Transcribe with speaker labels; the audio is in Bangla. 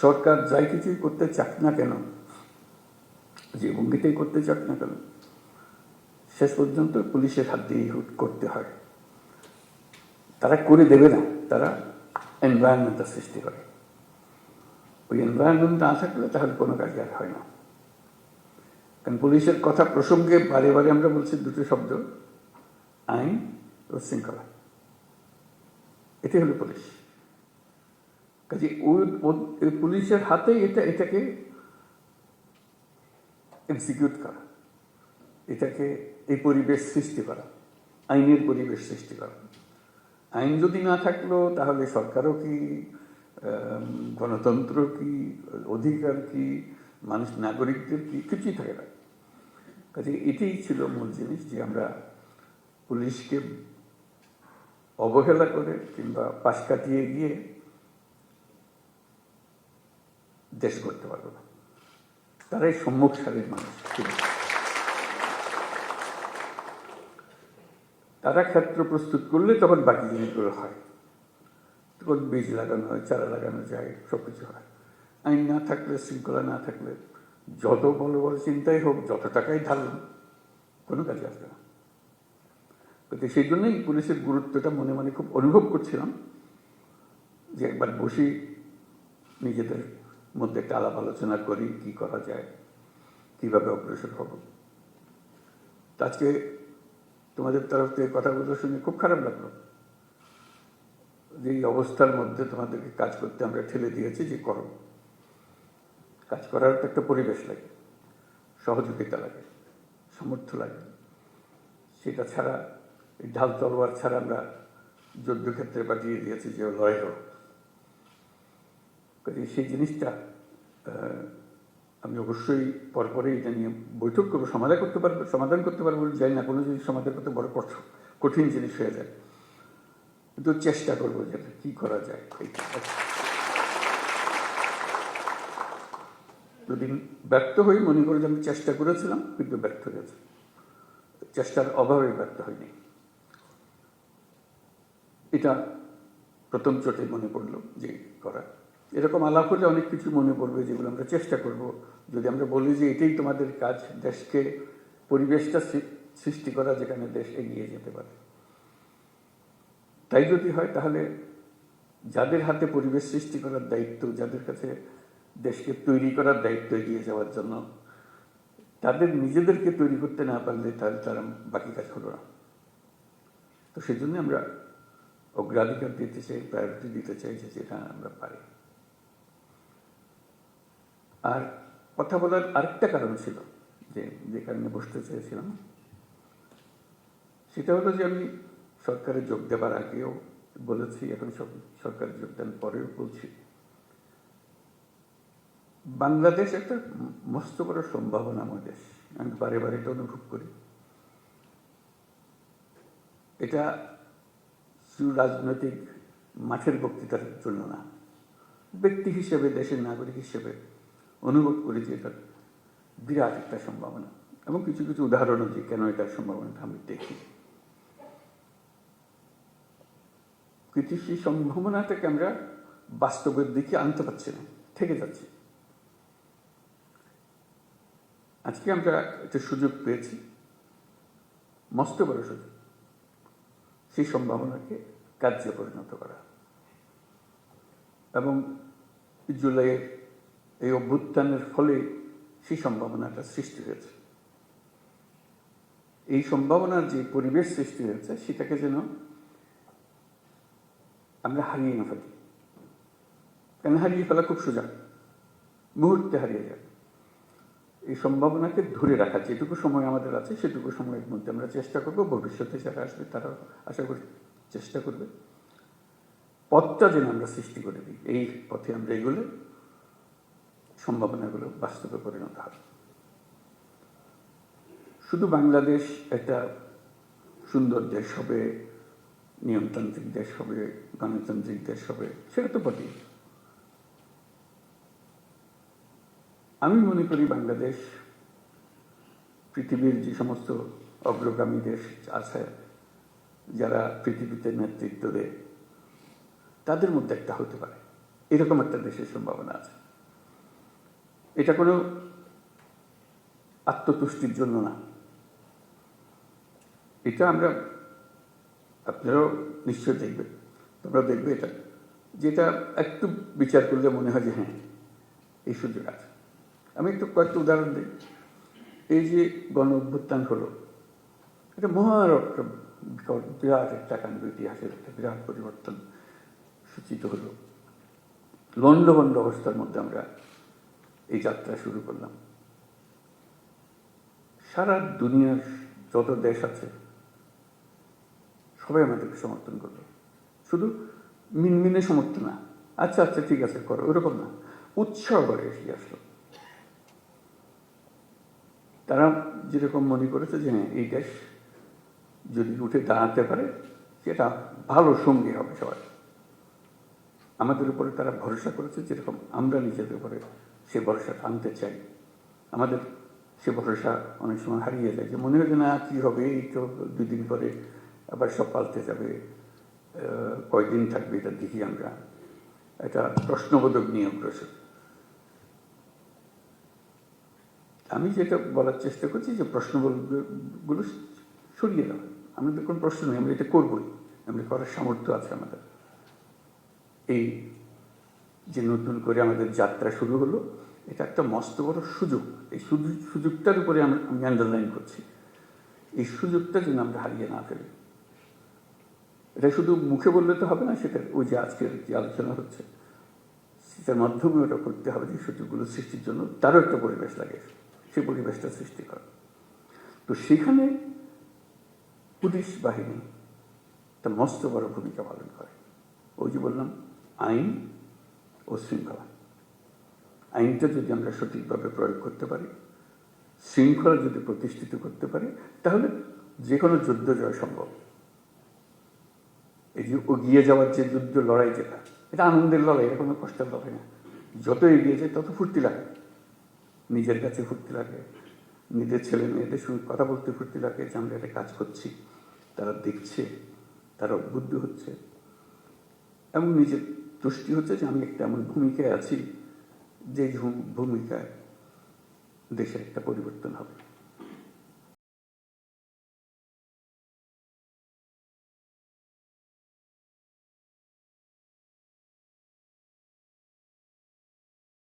Speaker 1: সরকার যাই কিছুই করতে চাক না কেন? যে ভঙ্গিতেই করতে চাক না কেন? শেষ পর্যন্ত পুলিশের হাত দিয়ে করতে হয়। তারা করে দেবে না, তারা এনভায়রনমেন্টটা সৃষ্টি করে। ওই এনভায়রনমেন্ট না থাকলে তাহলে কোনো কাজ আর হয় না। কারণ পুলিশের কথা প্রসঙ্গে বারে বারে আমরা বলছি দুটো শব্দ, আইন ও শৃঙ্খলা। এটাই হলো পুলিশ। কাজে ওই পুলিশের হাতে এটা, এটাকে এক্সিকিউট করা। এটাকে এই পরিবেশ সৃষ্টি করা, আইনের পরিবেশ সৃষ্টি করা। আইন যদি না থাকল, তাহলে সরকারও কি গণতন্ত্র কি, অধিকার কি, মানুষ, নাগরিকদের কি, কিছুই থাকে না। কাজে এটাই ছিল মূল জিনিস যে আমরা পুলিশকে অবহেলা করে কিংবা পাশ কাটিয়ে গিয়ে দেশ করতে পারব না। তারাই সম্মুখ সারির মানুষ। তারা ক্ষেত্র প্রস্তুত করলে তখন বাকি জিনিসগুলো হয়। তখন বীজ লাগানো হয়, চারা লাগানো যায় সব কিছু হয়। আইন না থাকলে, শৃঙ্খলা না থাকলে, যত বড় বড় চিন্তাই হোক, যত টাকাই ঢালুন কোনো কাজে আসবে না। কিন্তু সেই জন্যই পুলিশের গুরুত্বটা মনে মনে খুব অনুভব করছিলাম যে একবার বসি নিজেদের মধ্যে একটা আলাপ আলোচনা করি, কি করা যায়, কীভাবে অগ্রসর হব। আজকে তোমাদের তরফ থেকে কথাগুলো শুনে খুব খারাপ লাগল। যে এই অবস্থার মধ্যে তোমাদেরকে কাজ করতে আমরা ঠেলে দিয়েছি যে করো। কাজ করার তো একটা পরিবেশ লাগে, সহযোগিতা লাগে, সামর্থ্য লাগে। সেটা ছাড়া, এই ঢাল তলোয়ার ছাড়া আমরা যুদ্ধক্ষেত্রে পাঠিয়ে দিয়েছি যে লড়াই হোক। কাজে সেই জিনিসটা আমি অবশ্যই পরপরে এটা নিয়ে বৈঠক করব, সমাধান করতে পারব, সমাধান করতে পারব যাই না, কোনো জিনিস সমাধান করতে বড় কঠ- কঠিন জিনিস হয়ে যায়। কিন্তু চেষ্টা করব যে কি করা যায়। যদি ব্যর্থ হই, মনে করে যে আমি চেষ্টা করেছিলাম, কিন্তু ব্যর্থ হয়েছে চেষ্টার অভাবে ব্যর্থ হয়নি এটা প্রথম চোটে মনে পড়ল যে করা। এরকম আলাপ হলে অনেক কিছু মনে পড়বে যেগুলো আমরা চেষ্টা করব। যদি আমরা বলি যে এটাই তোমাদের কাজ, দেশকে, পরিবেশটা সৃষ্টি করা যেখানে দেশ এগিয়ে যেতে পারে। তাই যদি হয় তাহলে যাদের হাতে পরিবেশ সৃষ্টি করার দায়িত্ব, যাদের কাছে দেশকে তৈরি করার দায়িত্ব এগিয়ে যাওয়ার জন্য, তাদের নিজেদেরকে তৈরি করতে না পারলে তাহলে তারা বাকি কাজ হলো না। তো সেই জন্য আমরা অগ্রাধিকার দিতে চাই, প্রায়োরিটি দিতে চাই যে যেটা আমরা পারি। আর কথা বলার আরেকটা কারণ ছিল যে যে কারণে বসতে চেয়েছিলাম। সেটা হলো যে আমি সরকারে যোগ দেবার আগেও বলেছি, এখন সরকারে যোগদান পরেও বলছি। বাংলাদেশ একটা মস্ত বড় সম্ভাবনাময় দেশ। আমি বারে বারে এটা অনুভব করি। এটা রাজনৈতিক মাঠের বক্তৃতার জন্য না ব্যক্তি হিসেবে, দেশের নাগরিক হিসেবে অনুভব করি যে এটা বিরাট একটা সম্ভাবনা। এবং কিছু কিছু উদাহরণও যে কেন এটার সম্ভাবনাটা আমি দেখি। কিন্তু সেই সম্ভাবনাটাকে আমরা বাস্তবের দিকে আনতে পারছি না, থেকে যাচ্ছি। আজকে আমরা একটা সুযোগ পেয়েছি, মস্ত বড় সুযোগ। সেই সম্ভাবনাকে কার্যে পরিণত করা। এবং জুলাইয়ের এই অভ্যুত্থানের ফলে সেই সম্ভাবনাটা সৃষ্টি হয়েছে। এই সম্ভাবনার যে পরিবেশ সৃষ্টি হয়েছে, সেটাকে যেন আমরা হারিয়ে না ফেলি। কেন হারিয়ে ফেলা খুব সোজা? মুহূর্তে হারিয়ে যায়। এই সম্ভাবনাকে ধরে রাখা যেটুকু সময় আমাদের আছে, সেটুকু সময়ের মধ্যে আমরা চেষ্টা করব। ভবিষ্যতে যারা আসবে তারা আশা করি চেষ্টা করবে। পথটা যেন আমরা সৃষ্টি করে দিই। এই পথে আমরা এগুলো সম্ভাবনাগুলো বাস্তবে পরিণত হবে। শুধু বাংলাদেশ একটা সুন্দর দেশ হবে, নিয়মতান্ত্রিক দেশ হবে, গণতান্ত্রিক দেশ হবে, সেটা তো বটেই। আমি মনে করি বাংলাদেশ পৃথিবীর যে সমস্ত অগ্রগামী দেশ আছে, যারা পৃথিবীতে নেতৃত্ব দেয়, তাদের মধ্যে একটা হতে পারে। এরকম একটা দেশের সম্ভাবনা আছে। এটা কোনো আত্মতুষ্টির জন্য না। এটা আমরা, আপনারাও নিশ্চয় দেখবেন তোমরা দেখবে এটা। যেটা একটু বিচার করলে মনে হয় যে হ্যাঁ এই সুযোগ আছে। আমি একটু কয়েকটা উদাহরণ দিই। এই যে গণ অভ্যুত্থান হলো, এটা মহার একটা বিরাট একটা কাণ্ড, ইতিহাসের একটা বিরাট পরিবর্তন সূচিত হলো। লণ্ডভণ্ড অবস্থার মধ্যে আমরা এই যাত্রা শুরু করলাম। সারা দুনিয়ার যত দেশ আছে, সবাই আমাদেরকে সমর্থন করল। শুধু মিনমিনে সমর্থন না আচ্ছা আচ্ছা ঠিক আছে, করো, ওরকম না, উৎসাহ করে এসে আসলো। তারা যেরকম মনে করেছে যে হ্যাঁ এই দেশ যদি উঠে দাঁড়াতে পারে, সেটা ভালো সঙ্গী হবে সবাই। আমাদের উপরে তারা ভরসা করেছে, যেরকম আমরা নিজেদের উপরে সে ভরসা আনতে চাই। আমাদের সে ভরসা অনেক সময় হারিয়ে যায়। যে মনে হয় না, কী হবে? এই তো দুই দিন পরে আবার সব পাল্টে যাবে। কয়দিন থাকবে এটা দেখি আমরা। এটা প্রশ্নবোধক নিয়ে অগ্রসর আমি যেটা বলার চেষ্টা করছি যে, প্রশ্নগুলো সরিয়ে দেওয়া আমাদের কোনো প্রশ্ন নেই, আমরা এটা করবই। আমরা করার সামর্থ্য আছে আমাদের। এই যে নতুন করে আমাদের যাত্রা শুরু হলো, এটা একটা মস্ত বড় সুযোগ। এই সুযোগটার উপরে আমি আন্ডারলাইন করছি। এই সুযোগটা যেন আমরা হারিয়ে না ফেলি। এটা শুধু মুখে বললে তো হবে না, সেটা ওই যে আজকের যে আলোচনা হচ্ছে, সেটার মাধ্যমে ওটা করতে হবে যে সুযোগগুলো সৃষ্টির জন্য তারও একটা পরিবেশ লাগে, সেই পরিবেশটা সৃষ্টি করা। তো সেখানে পুলিশ বাহিনী একটা মস্ত বড় ভূমিকা পালন করে। ওই যে বললাম, আইন ও শৃঙ্খলা। আইনটা যদি আমরা সঠিকভাবে প্রয়োগ করতে পারি, শৃঙ্খলা যদি প্রতিষ্ঠিত করতে পারি, তাহলে যে কোনো যুদ্ধ জয় সম্ভব। এই যে এগিয়ে যাওয়ার যে যুদ্ধ লড়াই যেটা, এটা আনন্দের লড়াই, এটা কোনো কষ্টের লড়াই না। যত এগিয়ে যায়, তত ফুর্তি লাগে। নিজের কাছে ফুর্তি লাগে, নিজের ছেলে মেয়েদের সঙ্গে কথা বলতে ফুর্তি লাগে যে আমরা একটা কাজ করছি। তারা দেখছে, তারা উদ্বুদ্ধ হচ্ছে এবং নিজের তুষ্টি হচ্ছে যে আমি একটা এমন ভূমিকায় আছি যে ভূমিকায় দেশের একটা পরিবর্তন হবে।